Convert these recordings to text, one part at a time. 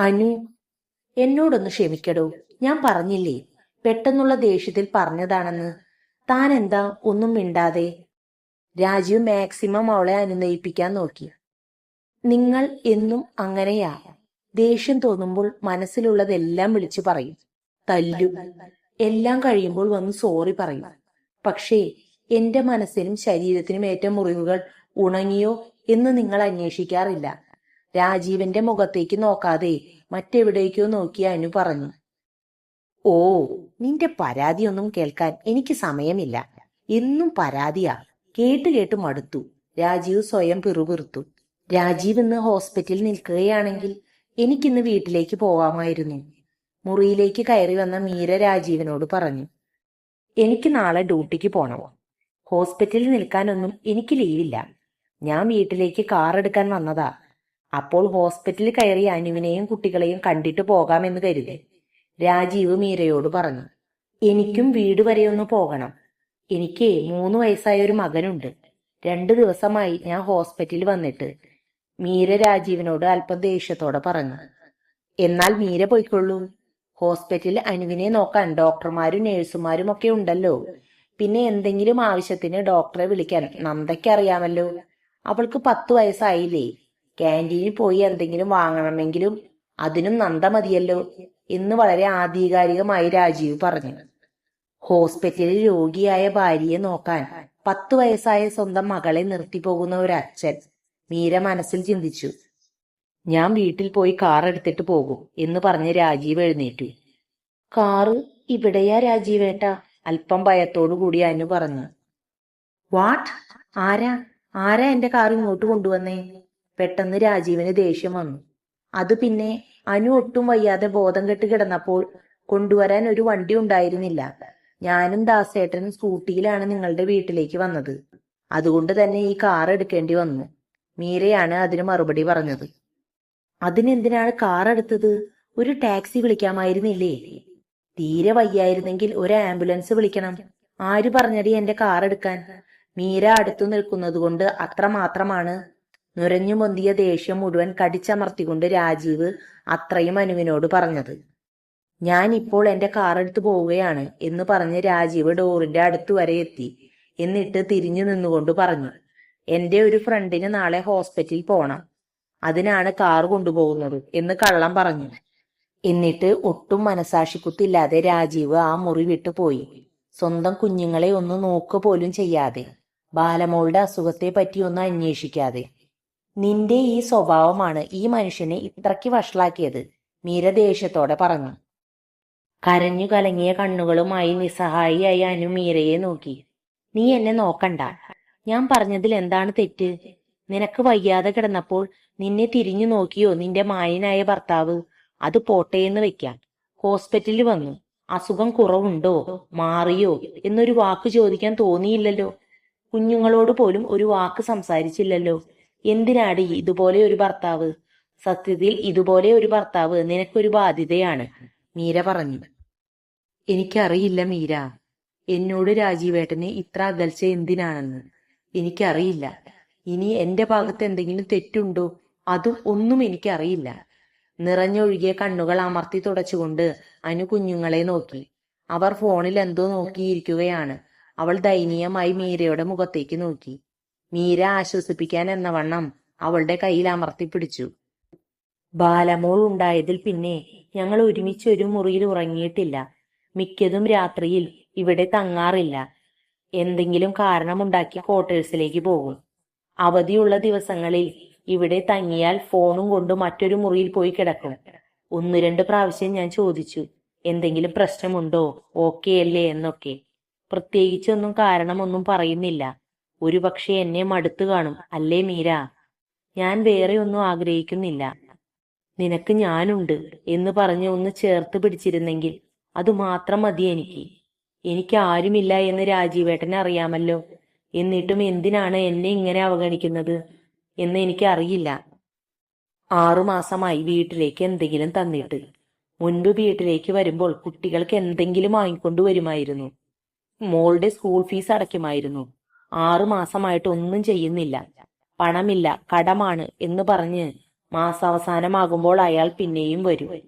അനു എന്നോടൊന്ന് ക്ഷമിക്കടോ. ഞാൻ പറഞ്ഞില്ലേ പെട്ടെന്നുള്ള ദേഷ്യത്തിൽ പറഞ്ഞതാണെന്ന്. താൻ എന്താ ഒന്നും മിണ്ടാതെ? രാജീവ് മാക്സിമം അവളെ അനുനയിപ്പിക്കാൻ നോക്കി. നിങ്ങൾ എന്നും അങ്ങനെയാ. ദേഷ്യം തോന്നുമ്പോൾ മനസ്സിലുള്ളതെല്ലാം വിളിച്ചു പറയും. തല്ലും. എല്ലാം കഴിയുമ്പോൾ വന്ന് സോറി പറയും. പക്ഷേ എന്റെ മനസ്സിനും ശരീരത്തിനും ഏറ്റ മുറിവുകൾ ഉണങ്ങിയോ എന്ന് നിങ്ങൾ അന്വേഷിക്കാറില്ല. രാജീവന്റെ മുഖത്തേക്ക് നോക്കാതെ മറ്റെവിടേക്കോ നോക്കി അനു പറഞ്ഞു. ഓ നിന്റെ പരാതിയൊന്നും കേൾക്കാൻ എനിക്ക് സമയമില്ല. എന്നും പരാതിയാ. കേട്ട് കേട്ട് മടുത്തു. രാജീവ് സ്വയം പിറുപിറുത്തു. രാജീവ് ഇന്ന് ഹോസ്പിറ്റലിൽ നിൽക്കുകയാണെങ്കിൽ എനിക്കിന്ന് വീട്ടിലേക്ക് പോവാമായിരുന്നു. മുറിയിലേക്ക് കയറി വന്ന മീര രാജീവിനോട് പറഞ്ഞു. എനിക്ക് നാളെ ഡ്യൂട്ടിക്ക് പോണമോ ഹോസ്പിറ്റലിൽ നിൽക്കാനൊന്നും എനിക്ക് ലീവില്ല. ഞാൻ വീട്ടിലേക്ക് കാർ എടുക്കാൻ വന്നതാ. അപ്പോൾ ഹോസ്പിറ്റലിൽ കയറി അനുവിനെയും കുട്ടികളെയും കണ്ടിട്ട് പോകാമെന്ന് കരുതി. രാജീവ് മീരയോട് പറഞ്ഞു എനിക്കും വീട് വരെ ഒന്ന് പോകണം. എനിക്ക് മൂന്ന് വയസ്സായ ഒരു മകനുണ്ട്. രണ്ടു ദിവസമായി ഞാൻ ഹോസ്പിറ്റലിൽ വന്നിട്ട്. മീര രാജീവിനോട് അല്പം ദേഷ്യത്തോടെ പറഞ്ഞു എന്നാൽ മീര പോയിക്കൊള്ളൂ. ഹോസ്പിറ്റലിൽ അനുവിനെ നോക്കാൻ ഡോക്ടർമാരും നേഴ്സുമാരും ഒക്കെ ഉണ്ടല്ലോ. പിന്നെ എന്തെങ്കിലും ആവശ്യത്തിന് ഡോക്ടറെ വിളിക്കാൻ നന്ദയ്ക്ക് അറിയാമല്ലോ. അവൾക്ക് പത്ത് വയസ്സായില്ലേ. ക്യാന്റീനിൽ പോയി എന്തെങ്കിലും വാങ്ങണമെങ്കിലും അതിനും നന്ദ മതിയല്ലോ എന്ന് വളരെ ആധികാരികമായി രാജീവ് പറഞ്ഞു. ഹോസ്പിറ്റലിൽ രോഗിയായ ഭാര്യയെ നോക്കാൻ പത്തു വയസ്സായ സ്വന്തം മകളെ നിർത്തിപ്പോകുന്ന ഒരു അച്ഛൻ മീര മനസ്സിൽ ചിന്തിച്ചു. ഞാൻ വീട്ടിൽ പോയി കാർ എടുത്തിട്ട് പോകും എന്ന് പറഞ്ഞ് രാജീവ് എഴുന്നേറ്റു. കാറ് ഇവിടെയാ രാജീവേട്ട അല്പം ഭയത്തോടു കൂടി അനു പറഞ്ഞു. വാട്ട്? ആരാ? ആരാ എന്റെ കാർ ഇങ്ങോട്ട് കൊണ്ടുവന്നേ? പെട്ടെന്ന് രാജീവിന് ദേഷ്യം വന്നു. അത് പിന്നെ അനു ഒട്ടും വയ്യാതെ ബോധം കെട്ട് കിടന്നപ്പോൾ കൊണ്ടുവരാൻ ഒരു വണ്ടി ഉണ്ടായിരുന്നില്ല. ഞാനും ദാസേട്ടനും സ്കൂട്ടിയിലാണ് നിങ്ങളുടെ വീട്ടിലേക്ക് വന്നത്. അതുകൊണ്ട് തന്നെ ഈ കാർ എടുക്കേണ്ടി വന്നു. മീരയാണ് അതിന് മറുപടി പറഞ്ഞത്. അതിനെന്തിനാണ് കാർ എടുത്തത്? ഒരു ടാക്സി വിളിക്കാമായിരുന്നില്ലേ? തീരെ വയ്യായിരുന്നെങ്കിൽ ഒരു ആംബുലൻസ് വിളിക്കണം. ആര് പറഞ്ഞടി എന്റെ കാർ എടുക്കാൻ? മീര അടുത്തു നിൽക്കുന്നത് കൊണ്ട് അത്ര മാത്രമാണ് നുരഞ്ഞു പൊന്തിയ ദേഷ്യം മുഴുവൻ കടിച്ചമർത്തിക്കൊണ്ട് രാജീവ് അത്രയും അനുവിനോട് പറഞ്ഞത്. ഞാൻ ഇപ്പോൾ എന്റെ കാർ പോവുകയാണ് എന്ന് പറഞ്ഞ് രാജീവ് ഡോറിന്റെ അടുത്ത് വരെ എത്തി. എന്നിട്ട് തിരിഞ്ഞു നിന്നുകൊണ്ട് പറഞ്ഞു എന്റെ ഒരു ഫ്രണ്ടിന് നാളെ ഹോസ്പിറ്റലിൽ പോണം. അതിനാണ് കാർ കൊണ്ടുപോകുന്നത് എന്ന് കള്ളം പറഞ്ഞു. എന്നിട്ട് ഒട്ടും മനസാക്ഷിക്കുത്തില്ലാതെ രാജീവ് ആ മുറി വിട്ടു പോയി. സ്വന്തം കുഞ്ഞുങ്ങളെ ഒന്ന് നോക്കുക പോലും ചെയ്യാതെ ബാലമോളുടെ അസുഖത്തെ പറ്റി ഒന്ന് അന്വേഷിക്കാതെ. നിന്റെ ഈ സ്വഭാവമാണ് ഈ മനുഷ്യനെ ഇത്രയ്ക്ക് വഷളാക്കിയത് മീര ദേഷ്യത്തോടെ പറഞ്ഞു. കരഞ്ഞു കലങ്ങിയ കണ്ണുകളുമായി നിസ്സഹായിയായി അനു മീരയെ നോക്കി. നീ എന്നെ നോക്കണ്ട. ഞാൻ പറഞ്ഞതിൽ എന്താണ് തെറ്റ്? നിനക്ക് വയ്യാതെ കിടന്നപ്പോൾ നിന്നെ തിരിഞ്ഞു നോക്കിയോ നിന്റെ മായനായ ഭർത്താവ്? അത് പോട്ടേന്ന് വെക്കാം. ഹോസ്പിറ്റലിൽ വന്നു. അസുഖം കുറവുണ്ടോ? മാറിയോ? എന്നൊരു വാക്ക് ചോദിക്കാൻ തോന്നിയില്ലല്ലോ. കുഞ്ഞുങ്ങളോട് പോലും ഒരു വാക്ക് സംസാരിച്ചില്ലല്ലോ. എന്തിനാടി ഇതുപോലെ ഒരു ഭർത്താവ്? സത്യത്തിൽ ഇതുപോലെ ഒരു ഭർത്താവ് നിനക്കൊരു ബാധ്യതയാണ് മീര പറഞ്ഞു എനിക്കറിയില്ല മീര. എന്നോട് രാജീവേട്ടന് ഇത്ര അകൽച്ച എന്തിനാണെന്ന് എനിക്കറിയില്ല. ഇനി എന്റെ ഭാഗത്ത് എന്തെങ്കിലും തെറ്റുണ്ടോ? അതും ഒന്നും എനിക്കറിയില്ല. നിറഞ്ഞൊഴുകിയ കണ്ണുകൾ അമർത്തി തുടച്ചുകൊണ്ട് അനു കുഞ്ഞുങ്ങളെ നോക്കി. അവർ ഫോണിൽ എന്തോ നോക്കിയിരിക്കുകയാണ്. അവൾ ദയനീയമായി മീരയുടെ മുഖത്തേക്ക് നോക്കി. മീര ആശ്വസിപ്പിക്കാൻ എന്ന വണ്ണം അവളുടെ കയ്യിൽ അമർത്തിപ്പിടിച്ചു ബാലമോൾ ഉണ്ടായതിൽ പിന്നെ ഞങ്ങൾ ഒരുമിച്ച് ഒരു മുറിയിൽ ഉറങ്ങിയിട്ടില്ല. മിക്കതും രാത്രിയിൽ ഇവിടെ തങ്ങാറില്ല. എന്തെങ്കിലും കാരണമുണ്ടാക്കി ക്വാർട്ടേഴ്സിലേക്ക് പോകും. അവധിയുള്ള ദിവസങ്ങളിൽ ഇവിടെ തങ്ങിയാൽ ഫോണും കൊണ്ട് മറ്റൊരു മുറിയിൽ പോയി കിടക്കും. ഒന്ന് രണ്ട് പ്രാവശ്യം ഞാൻ ചോദിച്ചു എന്തെങ്കിലും പ്രശ്നമുണ്ടോ? ഓക്കെ അല്ലേ? എന്നൊക്കെ. പ്രത്യേകിച്ചൊന്നും കാരണമൊന്നും പറയുന്നില്ല. ഒരുപക്ഷെ എന്നെ മടുത്തു കാണും. അല്ലേ മീര? ഞാൻ വേറെ ഒന്നും ആഗ്രഹിക്കുന്നില്ല. നിനക്ക് ഞാനുണ്ട് എന്ന് പറഞ്ഞ് ഒന്ന് ചേർത്ത് പിടിച്ചിരുന്നെങ്കിൽ അത് മാത്രം മതി എനിക്ക്. എനിക്ക് ആരുമില്ല എന്ന് രാജീവേട്ടൻ അറിയാമല്ലോ. എന്നിട്ടും എന്തിനാണ് എന്നെ ഇങ്ങനെ അവഗണിക്കുന്നത് എന്ന് എനിക്ക് അറിയില്ല ആറുമാസമായി വീട്ടിലേക്ക് എന്തെങ്കിലും തന്നിട്ട് മുൻപ് വീട്ടിലേക്ക് വരുമ്പോൾ കുട്ടികൾക്ക് എന്തെങ്കിലും വാങ്ങിക്കൊണ്ടു വരുമായിരുന്നു. മോളുടെ സ്കൂൾ ഫീസ് അടയ്ക്കുമായിരുന്നു. ആറു മാസമായിട്ട് ഒന്നും ചെയ്യുന്നില്ല. പണമില്ല കടമാണ് എന്ന് പറഞ്ഞ് മാസാവസാനമാകുമ്പോൾ അയാൾ പിന്നെയും വരും.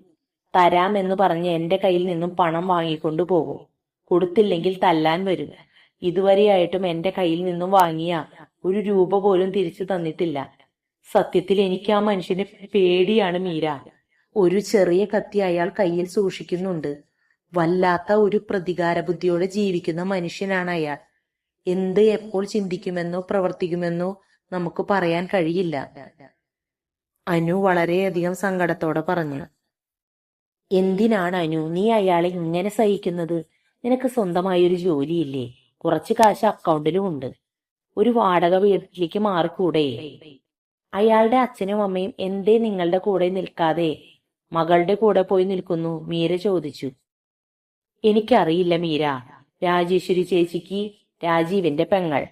തരാം എന്ന് പറഞ്ഞ് എന്റെ കയ്യിൽ നിന്നും പണം വാങ്ങിക്കൊണ്ടു പോകും. കൊടുത്തില്ലെങ്കിൽ തല്ലാൻ വരും. ഇതുവരെയായിട്ടും എന്റെ കയ്യിൽ നിന്നും വാങ്ങിയ ഒരു രൂപ പോലും തിരിച്ചു തന്നിട്ടില്ല. സത്യത്തിൽ എനിക്ക് ആ മനുഷ്യന് പേടിയാണ് മീര. ഒരു ചെറിയ കത്തി അയാൾ കയ്യിൽ സൂക്ഷിക്കുന്നുണ്ട്. വല്ലാത്ത ഒരു പ്രതികാര ബുദ്ധിയോടെ ജീവിക്കുന്ന മനുഷ്യനാണ് അയാൾ. എന്ത് എപ്പോൾ ചിന്തിക്കുമെന്നോ പ്രവർത്തിക്കുമെന്നോ നമുക്ക് പറയാൻ കഴിയില്ല. അനു വളരെയധികം സങ്കടത്തോടെ പറഞ്ഞു. എന്തിനാണ് അനു? നീ അയാളെ ഇങ്ങനെ സഹിക്കുന്നത്? നിനക്ക് സ്വന്തമായൊരു ജോലിയില്ലേ? കുറച്ച് കാശ് അക്കൗണ്ടിലും ഉണ്ട്. ഒരു വാടക വീട്ടിലേക്ക് മാറിക്കൂടെ? അയാളുടെ അച്ഛനും അമ്മയും എന്തേ നിങ്ങളുടെ കൂടെ നിൽക്കാതെ? മകളുടെ കൂടെ പോയി നിൽക്കുന്നു മീര ചോദിച്ചു. എനിക്കറിയില്ല മീര. രാജേശ്വരി ചേച്ചിക്ക് രാജീവിന്റെ പെങ്ങൾ.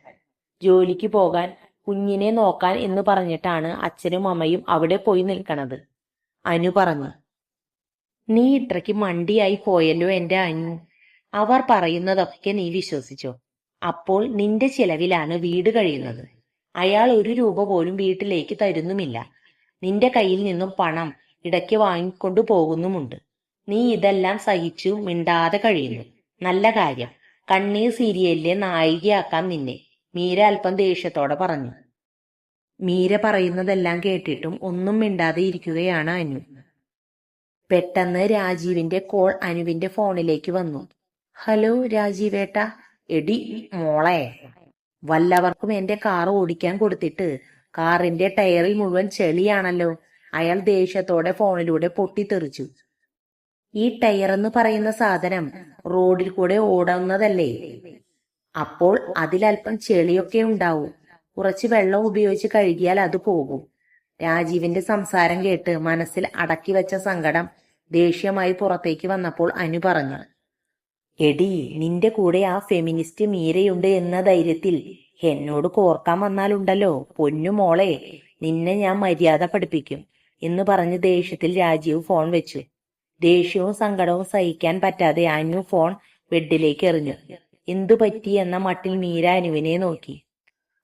ജോലിക്ക് പോകാൻ കുഞ്ഞിനെ നോക്കാൻ എന്ന് പറഞ്ഞിട്ടാണ് അച്ഛനും അമ്മയും അവിടെ പോയി നിൽക്കണത്. അനു പറഞ്ഞു നീ ഇത്രയ്ക്ക് മണ്ടിയായി പോയല്ലോ എന്റെ അനു. അവർ പറയുന്നതൊക്കെ നീ വിശ്വസിച്ചോ. അപ്പോൾ നിന്റെ ചിലവിലാണ് വീട് കഴിയുന്നത്. അയാൾ ഒരു രൂപ പോലും വീട്ടിലേക്ക് തരുന്നുമില്ല. നിന്റെ കയ്യിൽ നിന്നും പണം ഇടയ്ക്ക് വാങ്ങിക്കൊണ്ടു പോകുന്നുമുണ്ട്. നീ ഇതെല്ലാം സഹിച്ചു മിണ്ടാതെ കഴിയുന്നു. നല്ല കാര്യം. കണ്ണീർ സീരിയലിലെ നായികയാക്കാം നിന്നെ. മീര അല്പം ദേഷ്യത്തോടെ പറഞ്ഞു. മീര പറയുന്നതെല്ലാം കേട്ടിട്ടും ഒന്നും മിണ്ടാതെ ഇരിക്കുകയാണ് അനു. പെട്ടെന്ന് രാജീവിന്റെ കോൾ അനുവിന്റെ ഫോണിലേക്ക് വന്നു. ഹലോ രാജീവേട്ട. എടി മോളെ. വല്ലവർക്കും എന്റെ കാർ ഓടിക്കാൻ കൊടുത്തിട്ട് കാറിന്റെ ടയറിൽ മുഴുവൻ ചെളിയാണല്ലോ. അയാൾ ദേഷ്യത്തോടെ ഫോണിലൂടെ പൊട്ടിത്തെറിച്ചു. ഈ ടയർ എന്ന് പറയുന്ന സാധനം റോഡിൽ കൂടെ ഓടുന്നതല്ലേ അപ്പോൾ അതിലല്പം ചെളിയൊക്കെ ഉണ്ടാവും. കുറച്ച് വെള്ളം ഉപയോഗിച്ച് കഴുകിയാൽ അത് പോകും. രാജീവിന്റെ സംസാരം കേട്ട് മനസ്സിൽ അടക്കി വെച്ച സങ്കടം ദേഷ്യമായി പുറത്തേക്ക് വന്നപ്പോൾ അനു പറഞ്ഞു എടി നിന്റെ കൂടെ ആ ഫെമിനിസ്റ്റ് മീരയുണ്ട് എന്ന ധൈര്യത്തിൽ എന്നോട് കോർക്കാൻ വന്നാലുണ്ടല്ലോ. പൊന്നു മോളെ നിന്നെ ഞാൻ മര്യാദ പഠിപ്പിക്കും എന്ന് പറഞ്ഞ് ദേഷ്യത്തിൽ രാജീവ് ഫോൺ വെച്ചു ദേഷ്യവും സങ്കടവും സഹിക്കാൻ പറ്റാതെ അനു ഫോൺ ബെഡിലേക്ക് എറിഞ്ഞു. എന്തു പറ്റി? എന്ന മട്ടിൽ മീര അനുവിനെ നോക്കി.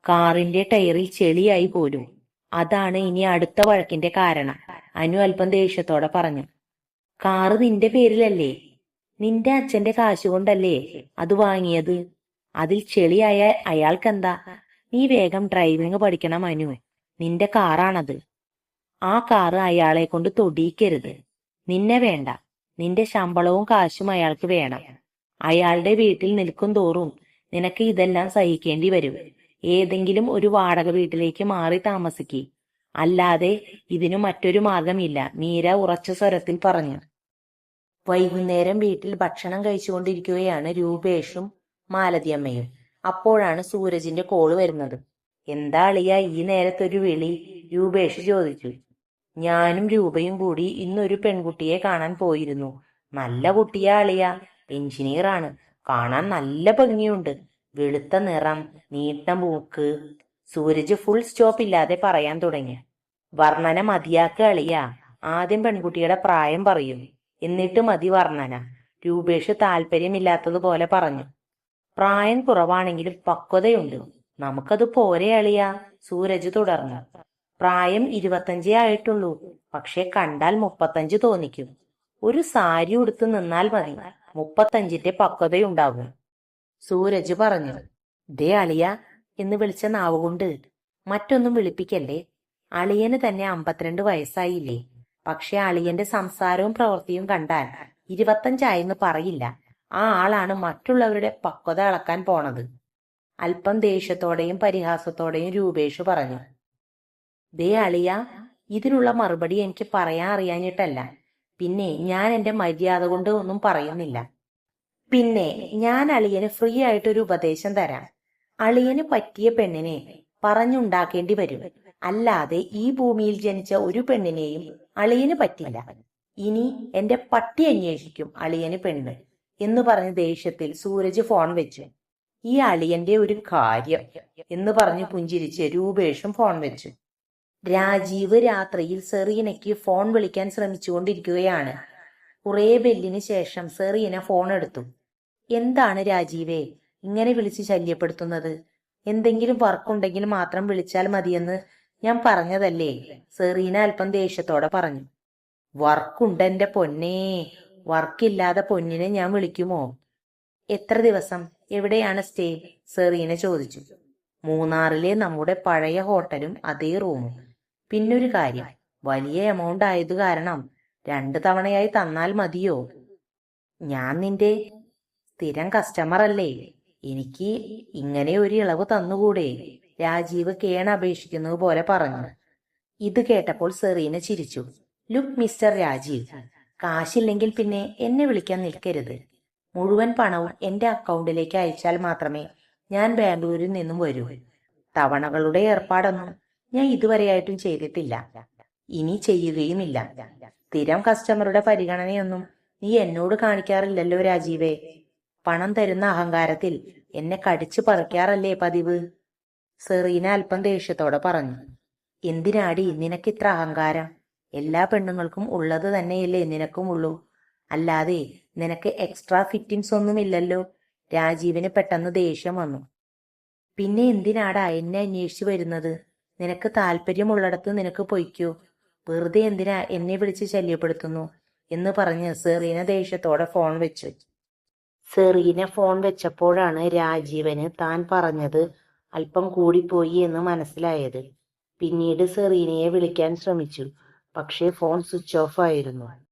കാറിന്റെ ടയറിൽ ചെളിയായി പോലും അതാണ് ഇനി അടുത്ത വഴക്കിന്റെ കാരണം അനു അല്പം ദേഷ്യത്തോടെ പറഞ്ഞു. കാറ് നിന്റെ പേരിലല്ലേ? നിന്റെ അച്ഛന്റെ കാശ് കൊണ്ടല്ലേ അത് വാങ്ങിയത്? അതിൽ ചെളിയായ അയാൾക്കെന്താ? നീ വേഗം ഡ്രൈവിംഗ് പഠിക്കണം അനു. നിന്റെ കാറാണത്. ആ കാറ് അയാളെ കൊണ്ട് തൊടിയിക്കരുത്. നിന്നെ വേണ്ട. നിന്റെ ശമ്പളവും കാശും അയാൾക്ക് വേണം. അയാളുടെ വീട്ടിൽ നിൽക്കും തോറും നിനക്ക് ഇതെല്ലാം സഹിക്കേണ്ടി വരും. ഏതെങ്കിലും ഒരു വാടക വീട്ടിലേക്ക് മാറി താമസിക്കി. അല്ലാതെ ഇതിനു മറ്റൊരു മാർഗമില്ല മീര ഉറച്ച സ്വരത്തിൽ പറഞ്ഞു. വൈകുന്നേരം വീട്ടിൽ ഭക്ഷണം കഴിച്ചുകൊണ്ടിരിക്കുകയാണ് രൂപേഷും മാലതിയമ്മയും. അപ്പോഴാണ് സൂരജിന്റെ കോൾ വരുന്നത്. എന്താ അളിയ ഈ നേരത്തൊരു വിളി? രൂപേഷ് ചോദിച്ചു. ഞാനും രൂപയും കൂടി ഇന്നൊരു പെൺകുട്ടിയെ കാണാൻ പോയിരുന്നു. നല്ല കുട്ടിയാ അളിയ. എഞ്ചിനീയറാണ്. കാണാൻ നല്ല ഭംഗിയുണ്ട്. വെളുത്ത നിറം നീട്ട മൂക്ക്. സൂരജ് ഫുൾ സ്റ്റോപ്പ് ഇല്ലാതെ പറയാൻ തുടങ്ങി. വർണന മതിയാക്ക അളിയ. ആദ്യം പെൺകുട്ടിയുടെ പ്രായം പറയും. എന്നിട്ട് മതി വർണന. രൂപേഷ് താല്പര്യമില്ലാത്തതുപോലെ പറഞ്ഞു. പ്രായം കുറവാണെങ്കിലും പക്വതയുണ്ട്. നമുക്കത് പോരെ അളിയ. സൂരജ് തുടർന്നു. പ്രായം ഇരുപത്തഞ്ചേ ആയിട്ടുള്ളൂ. പക്ഷെ കണ്ടാൽ മുപ്പത്തഞ്ച് തോന്നിക്കും. ഒരു സാരി ഉടുത്ത് നിന്നാൽ മതി. മുപ്പത്തഞ്ചിന്റെ പക്വതയുണ്ടാകും. സൂരജ് പറഞ്ഞു ദേ അളിയ എന്ന് വിളിച്ച നാവുകൊണ്ട് മറ്റൊന്നും വിളിപ്പിക്കല്ലേ? അളിയന് തന്നെ അമ്പത്തിരണ്ട് വയസ്സായില്ലേ? പക്ഷെ അളിയന്റെ സംസാരവും പ്രവൃത്തിയും കണ്ടാൽ ഇരുപത്തഞ്ചായെന്ന് പറയില്ല. ആ ആളാണ് മറ്റുള്ളവരുടെ പക്വത അളക്കാൻ പോണത്. അല്പം ദേഷ്യത്തോടെയും പരിഹാസത്തോടെയും രൂപേഷ് പറഞ്ഞു ദേ അളിയ ഇതിനുള്ള മറുപടി എനിക്ക് പറയാൻ അറിയാഞ്ഞിട്ടല്ല. പിന്നെ ഞാൻ എന്റെ മര്യാദ കൊണ്ട് ഒന്നും പറയുന്നില്ല. പിന്നെ ഞാൻ അളിയന് ഫ്രീ ആയിട്ടൊരു ഉപദേശം തരാം. അളിയന് പറ്റിയ പെണ്ണിനെ പറഞ്ഞുണ്ടാക്കേണ്ടി വരും. അല്ലാതെ ഈ ഭൂമിയിൽ ജനിച്ച ഒരു പെണ്ണിനെയും അളിയന് പറ്റില്ല. ഇനി എന്റെ പട്ടി അന്വേഷിക്കും അളിയന് പെണ്ണ് എന്ന് പറഞ്ഞ ദേഷ്യത്തിൽ സൂരജ് ഫോൺ വെച്ചു. ഈ അളിയന്റെ ഒരു കാര്യം എന്ന് പറഞ്ഞ് പുഞ്ചിരിച്ച് രൂപേഷും ഫോൺ വെച്ചു. രാജീവ് രാത്രിയിൽ സെറീനയ്ക്ക് ഫോൺ വിളിക്കാൻ ശ്രമിച്ചുകൊണ്ടിരിക്കുകയാണ്. കുറേ ബെല്ലിന് ശേഷം സെറീന ഫോൺ എടുത്തു. എന്താണ് രാജീവേ ഇങ്ങനെ വിളിച്ച് ശല്യപ്പെടുത്തുന്നത്? എന്തെങ്കിലും വർക്കുണ്ടെങ്കിൽ മാത്രം വിളിച്ചാൽ മതിയെന്ന് ഞാൻ പറഞ്ഞതല്ലേ? സെറീന അല്പം ദേഷ്യത്തോടെ പറഞ്ഞു. വർക്കുണ്ട് എന്റെ പൊന്നേ വർക്കില്ലാതെ പൊന്നിനെ ഞാൻ വിളിക്കുമോ? എത്ര ദിവസം? എവിടെയാണ് സ്റ്റേ? സെറീന ചോദിച്ചു. മൂന്നാറിലെ നമ്മുടെ പഴയ ഹോട്ടലും അതേ റൂമും. പിന്നൊരു കാര്യം. വലിയ എമൗണ്ട് ആയത് കാരണം രണ്ടു തവണയായി തന്നാൽ മതിയോ? ഞാൻ നിന്റെ സ്ഥിരം കസ്റ്റമർ അല്ലേ. എനിക്ക് ഇങ്ങനെ ഒരു ഇളവ് തന്നുകൂടെ? രാജീവ് കേണ അപേക്ഷിക്കുന്നത് പോലെ പറഞ്ഞു. ഇത് കേട്ടപ്പോൾ സെറീന ചിരിച്ചു. ലുക്ക് മിസ്റ്റർ രാജീവ് കാശില്ലെങ്കിൽ പിന്നെ എന്നെ വിളിക്കാൻ നിൽക്കരുത്. മുഴുവൻ പണവും എന്റെ അക്കൗണ്ടിലേക്ക് അയച്ചാൽ മാത്രമേ ഞാൻ ബാംഗ്ലൂരിൽ നിന്നും വരൂ. തവണകളുടെ ഏർപ്പാടൊന്നും ഞാൻ ഇതുവരെയായിട്ടും ചെയ്തിട്ടില്ല. ഇനി ചെയ്യുകയുമില്ല. സ്ഥിരം കസ്റ്റമറുടെ പരിഗണനയൊന്നും നീ എന്നോട് കാണിക്കാറില്ലല്ലോ രാജീവേ. പണം തരുന്ന അഹങ്കാരത്തിൽ എന്നെ കടിച്ചു പറിക്കാറല്ലേ പതിവ്? സെറീന അല്പം ദേഷ്യത്തോടെ പറഞ്ഞു. എന്തിനാടി നിനക്കിത്ര അഹങ്കാരം? എല്ലാ പെണ്ണുങ്ങൾക്കും ഉള്ളത് തന്നെയല്ലേ നിനക്കും ഉള്ളൂ അല്ലാതെ നിനക്ക് എക്സ്ട്രാ ഫിറ്റിംഗ്സ് ഒന്നുമില്ലല്ലോ. രാജീവിന് പെട്ടെന്ന് ദേഷ്യം വന്നു. പിന്നെ എന്തിനാടാ എന്നെ അന്വേഷിച്ചു വരുന്നത്? നിനക്ക് താല്പര്യമുള്ളിടത്ത് നിനക്ക് പൊയ്ക്കൂ. വെറുതെ എന്തിനാ എന്നെ വിളിച്ച് ശല്യപ്പെടുത്തുന്നു? എന്ന് പറഞ്ഞ് സെറീന ദേഷ്യത്തോടെ ഫോൺ വെച്ചു. സെറീന ഫോൺ വെച്ചപ്പോഴാണ് രാജീവന് താൻ പറഞ്ഞത് അല്പം കൂടിപ്പോയി എന്ന് മനസ്സിലായത്. പിന്നീട് സെറീനയെ വിളിക്കാൻ ശ്രമിച്ചു. പക്ഷേ ഫോൺ സ്വിച്ച് ഓഫ് ആയിരുന്നു.